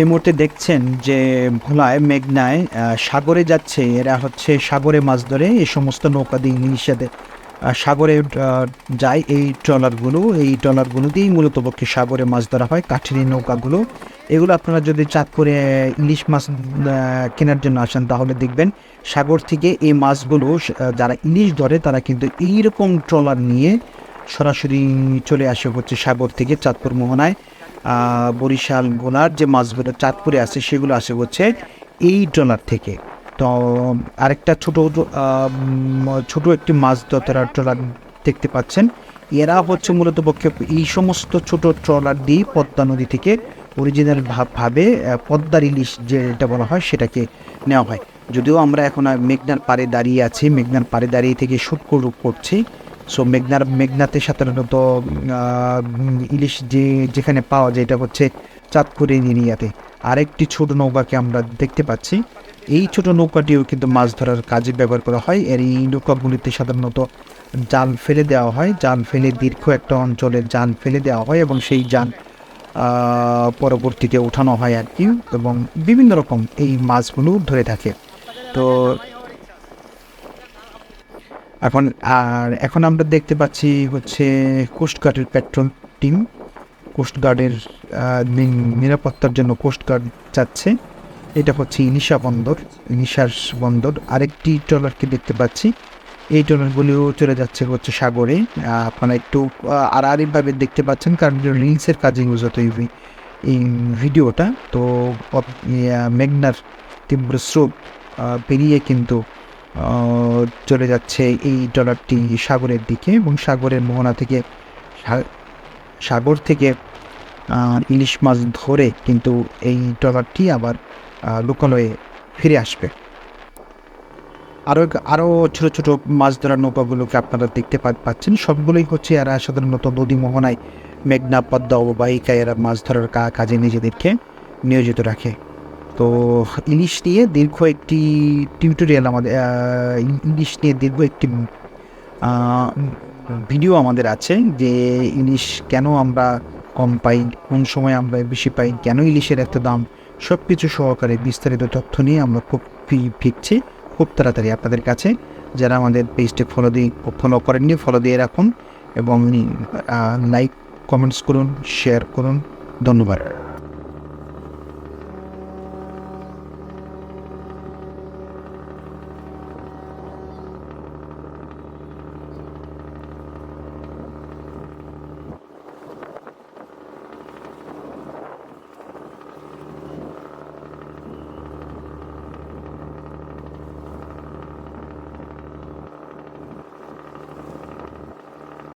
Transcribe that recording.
এই মুহূর্তে দেখছেন যে ভোলায়, মেঘনায় সাগরে যাচ্ছে। এরা হচ্ছে সাগরে মাছ ধরে এই সমস্ত নৌকা দিয়ে ইংলিশে সাগরে যায় এই ট্রলারগুলো। এই ট্রলারগুলো দিয়েই মূলত পক্ষে সাগরে মাছ ধরা হয়, কাঠের নৌকাগুলো। এগুলো আপনারা যদি চাঁদপুরে ইলিশ মাছ কেনার জন্য আসেন, তাহলে দেখবেন সাগর থেকে এই মাছগুলো যারা ইলিশ ধরে, তারা কিন্তু এইরকম ট্রলার নিয়ে সরাসরি চলে আসে হচ্ছে সাগর থেকে চাঁদপুর মোহনায়। বরিশাল, গোলার যে মাছগুলো চাঁদপুরে আছে, সেগুলো আসে হচ্ছে এই ট্রলার থেকে। তো, আরেকটা ছোট ছোট একটি মাছ ধরা ট্রলার দেখতে পাচ্ছেন। এরা হচ্ছে মূলত পক্ষে এই সমস্ত ছোট ট্রলার দিয়ে পদ্মা নদী থেকে অরিজিনাল ভাবে পদ্মার ইলিশ যেটা বলা হয়, সেটাকে নেওয়া হয়। যদিও আমরা এখন মেঘনার পাড়ে দাঁড়িয়ে আছি, মেঘনার পাড়ে দাঁড়িয়ে থেকে শুট করছি সো মেঘনার, মেঘনাতে সাধারণত ইলিশ যে, যেখানে পাওয়া যায়, এটা হচ্ছে চাঁদপুরের এরিয়াতে। আরেকটি ছোট নৌকাকে আমরা দেখতে পাচ্ছি। এই ছোট নৌকাটিও কিন্তু মাছ ধরার কাজে ব্যবহার করা হয়। এর এই নৌকাগুলিতে সাধারণত জাল ফেলে দেওয়া হয়। জাল ফেলে দীর্ঘ একটা অঞ্চলে জাল ফেলে দেওয়া হয় এবং সেই জাল পরবর্তীতে ওঠানো হয় আর কি এবং বিভিন্ন রকম এই মাছগুলো ধরে থাকে। তো এখন, আর এখন আমরা দেখতে পাচ্ছি হচ্ছে কোস্টগার্ডের পেট্রোল টিম কোস্টগার্ডের নিরাপত্তার জন্য কোস্টগার্ড যাচ্ছে। এটা হচ্ছে ইনিশা বন্দর, ইনিশার বন্দর। আরেকটি ট্রলারকে দেখতে পাচ্ছি। এই ট্রলারগুলিও চলে যাচ্ছে হচ্ছে সাগরে। আপনারা একটু আড়াআড়িভাবে দেখতে পাচ্ছেন কারণ রিলসের কাজে ইউজ হতো এই ভিডিওটা। তো মেঘনার তীব্র স্রোত পেরিয়ে কিন্তু চলে যাচ্ছে এই ডলারটি সাগরের দিকে এবং সাগরের মোহনা থেকে সাগর থেকে ইলিশ মাছ ধরে কিন্তু এই ডলারটি আবার লোকালয়ে ফিরে আসবে। আরও আরও ছোটো ছোটো মাছ ধরার নৌকাগুলোকে আপনারা দেখতে পাচ্ছেন। সবগুলোই হচ্ছে এরা সাধারণত নদী মোহনায় মেঘনা, পদ্মা অববাহিকায় এরা মাছ ধরার কাজে নিজেদেরকে নিয়োজিত রাখে। তো ইলিশ নিয়ে দীর্ঘ একটি টিউটোরিয়াল আমাদের ইলিশ নিয়ে দীর্ঘ একটি ভিডিও আমাদের আছে যে ইলিশ কেন আমরা কম পাই, কোন সময় আমরা বেশি পাই, কেন ইলিশের এত দাম সব কিছু সহকারে বিস্তারিত তথ্য নিয়ে আমরা খুব ফিরছি। খুব তাড়াতাড়ি আপনাদের কাছে, যারা আমাদের পেজটি ফলো দিয়ে ফলো করেননি ফলো দিয়ে রাখুন এবং লাইক কমেন্টস করুন শেয়ার করুন। ধন্যবাদ।